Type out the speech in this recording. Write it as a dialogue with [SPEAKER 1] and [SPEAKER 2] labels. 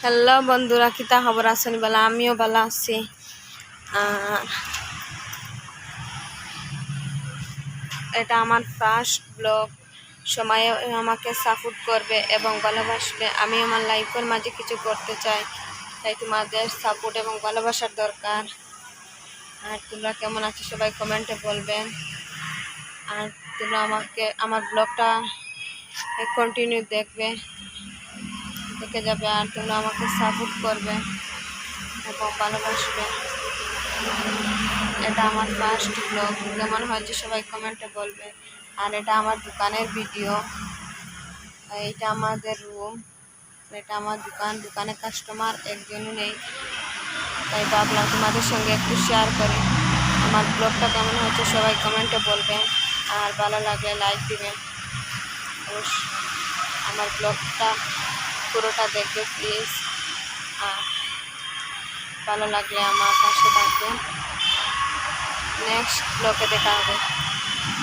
[SPEAKER 1] Hello বন্ধুরা কিতা খবর আছেন বেলা? আমিও ভালো আছি। এটা আমার ফার্স্ট ব্লগ সময়ে আমাকে সাপোর্ট করবে এবং ভালোবাসবে। আমি আমার লাইফের মাঝে কিছু করতে চাই। তাই তোমাদের সাপোর্ট এবং ভালোবাসার দরকার। আর তোমরা কেমন আছো সবাই কমেন্টে বলবেন। আর তোমরা আমাকে, আমার ব্লগটা কন্টিনিউ দেখবে। দেখে যাবে আর তোমরা আমাকে সাপোর্ট করবে এবং ভালোবাসবে। এটা আমার ফার্স্ট ব্লগ কেমন হয়েছে সবাই কমেন্টে বলবে। আর এটা আমার দোকানের ভিডিও এটা আমাদের রুম এটা আমার দোকান। দোকানে কাস্টমার একজনও নেই। তাই ভাবলাম তোমাদের সঙ্গে একটু শেয়ার করি। আমার ব্লগটা কেমন হয়েছে সবাই কমেন্টে বলবেন আর ভালো লাগলে লাইক দিবেন আমার ব্লগটা পুরোটা দেখবে প্লিজ আর ভালো লাগলে আমার পাশে থাকবেন। নেক্সট ব্লকে দেখা হবে।